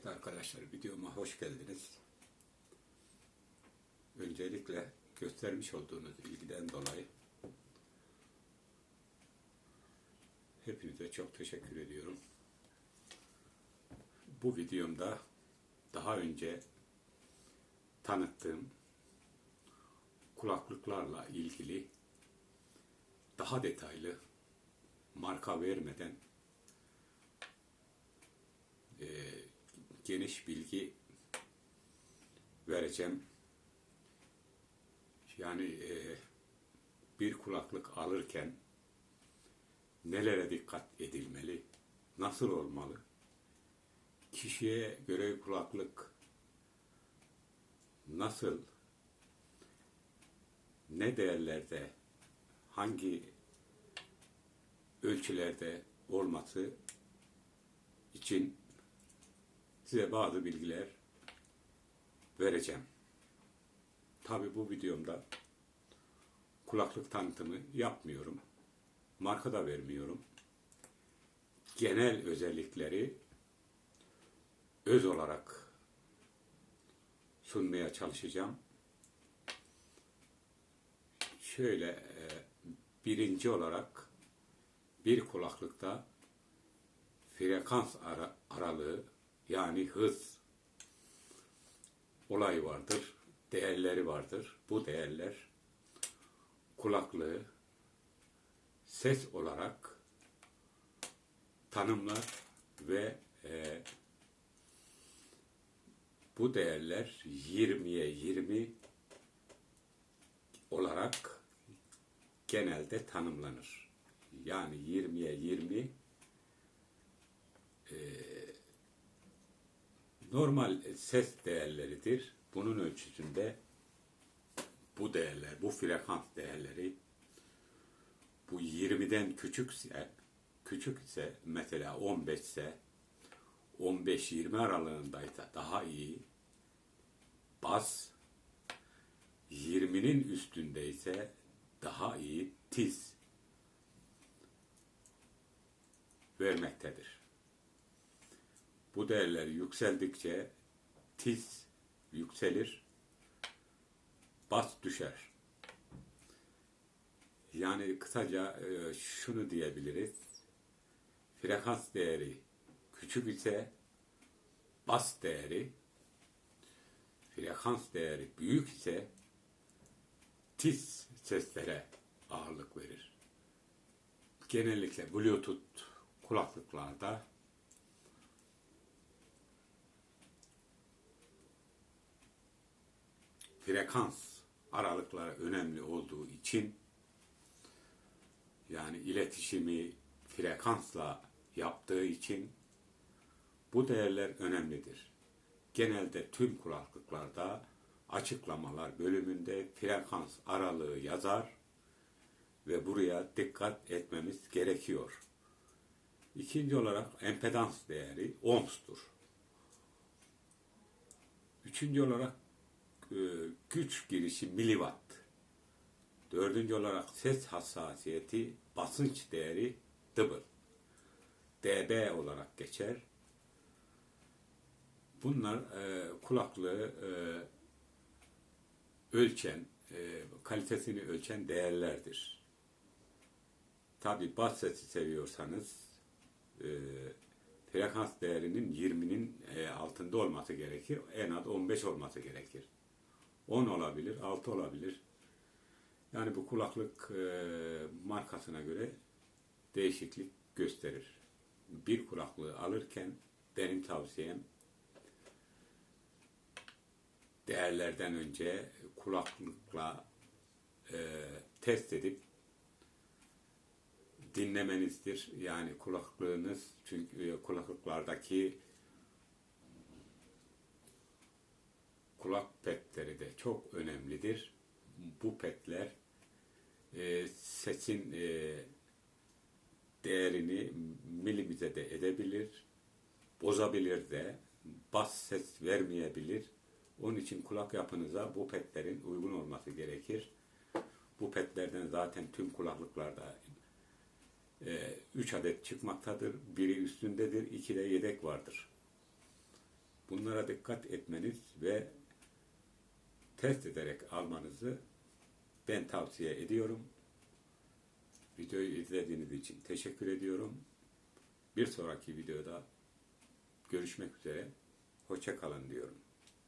Kıymetli arkadaşlar videoma hoş geldiniz. Öncelikle göstermiş olduğunuz ilgiden dolayı hepinize çok teşekkür ediyorum. Bu videomda daha önce tanıttığım kulaklıklarla ilgili daha detaylı marka vermeden e, geniş bilgi vereceğim. Yani e, bir kulaklık alırken nelere dikkat edilmeli, nasıl olmalı, kişiye göre kulaklık nasıl, ne değerlerde, hangi ölçülerde olması için size bazı bilgiler vereceğim. Tabi bu videomda kulaklık tanıtımı yapmıyorum. Marka da vermiyorum. Genel özellikleri öz olarak sunmaya çalışacağım. Şöyle e, birinci olarak bir kulaklıkta frekans ara, aralığı yani hız olay vardır, değerleri vardır. Bu değerler kulaklığı ses olarak tanımlar ve e, bu değerler 20'ye 20 olarak genelde tanımlanır. Yani 20'ye 20 e, normal ses değerleridir. Bunun ölçüsünde bu değerler, bu frekans değerleri bu 20'den küçükse küçük ise mesela 15 ise 15-20 aralığındaysa daha iyi bas 20'nin üstündeyse daha iyi tiz vermektedir. Bu değerler yükseldikçe tiz yükselir, bas düşer. Yani kısaca e, şunu diyebiliriz. Frekans değeri küçük ise bas değeri frekans değeri büyük ise tiz seslere ağırlık verir. Genellikle Bluetooth kulaklıklarda frekans aralıkları önemli olduğu için yani iletişimi frekansla yaptığı için bu değerler önemlidir. Genelde tüm kulaklıklarda açıklamalar bölümünde frekans aralığı yazar ve buraya dikkat etmemiz gerekiyor. İkinci olarak empedans değeri ohms'tur. Üçüncü olarak e, güç girişi miliwatt. Dördüncü olarak ses hassasiyeti basınç değeri double. dB olarak geçer. Bunlar e, kulaklığı e, ölçen, e, kalitesini ölçen değerlerdir. Tabi bas sesi seviyorsanız e, frekans değerinin 20'nin e, altında olması gerekir. En az 15 olması gerekir. 10 olabilir, 6 olabilir. Yani bu kulaklık e, markasına göre değişiklik gösterir. Bir kulaklığı alırken benim tavsiyem değerlerden önce kulaklıkla e, test edip dinlemenizdir. Yani kulaklığınız çünkü e, kulaklıklardaki kulak petleri de çok önemlidir. Bu petler e, sesin e, değerini milimize de edebilir, bozabilir de, bas ses vermeyebilir. Onun için kulak yapınıza bu petlerin uygun olması gerekir. Bu petlerden zaten tüm kulaklıklarda 3 adet çıkmaktadır. Biri üstündedir, iki de yedek vardır. Bunlara dikkat etmeniz ve test ederek almanızı ben tavsiye ediyorum. Videoyu izlediğiniz için teşekkür ediyorum. Bir sonraki videoda görüşmek üzere. Hoşça kalın diyorum.